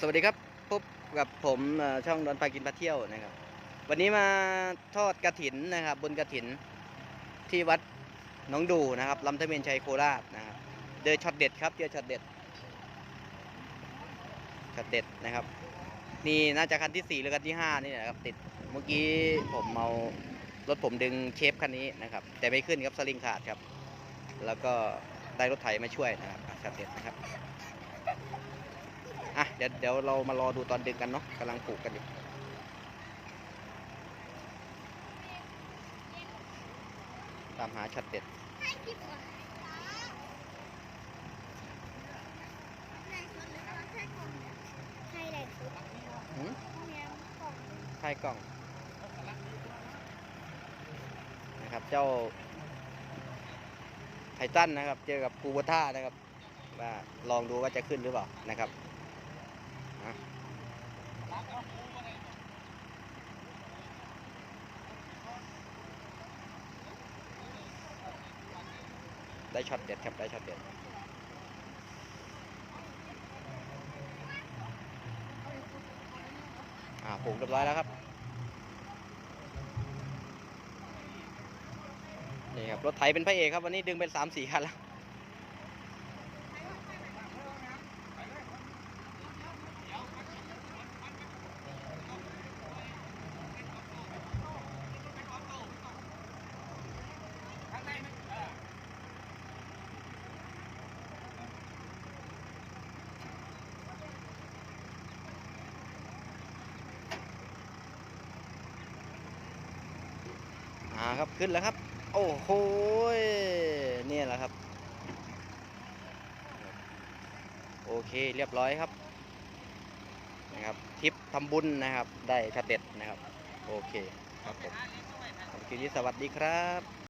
สวัสดีครับพบกับผมช่องดอนพากินพาเที่ยวนะครับ วันนี้มาทอดกระถินนะครับบนกระถินที่วัดน้องดูนะครับลำทะเมนชัยโคราชนะครับเจอช็อตเด็ดครับเจอช็อตเด็ดช็อตเด็ดนะครับ นี่น่าจะคันที่สี่หรือคันที่ห้านี่แหละครับติดเมื่อกี้ผมเอารถผมดึงเชฟคันนี้นะครับ แต่ไม่ขึ้นครับสลิงขาดครับ แล้วก็ได้รถไถมาช่วยนะครับช็อตเด็ดนะครับ อะเดี๋ยวเดี๋ยวเรามารอดูตอนดึงกันเนาะกำลังปลูกกันอยู่ตามหาช็อตเด็ดให้คลิปก่อนแรงสุดเลยว่าใช่กล่องเนี่ยใช่แรงสุดหืมเนี่ยกล่องไข่กล่องนะครับเจ้าไททันนะครับ เจอกับกูโบท่านะครับว่าลองดูว่าจะขึ้นหรือเปล่านะครับอะ ได้ช็อตเด็ดครับ ได้ช็อตเด็ดอ่าปลูกเรียบร้อยแล้วครับ นี่ครับ รถไถเป็นพระเอกครับ วันนี้ดึงเป็นสามสี่คันแล้วาครับขึ้นแล้วครับ โอ้โหเนี่ยแหละครับ โอเคเรียบร้อยครับนะครับทริปทำบุญนะครับ ได้ช็อตเด็ดนะครับ โอเคครับผมขอบคุณที่สวัสดีครับ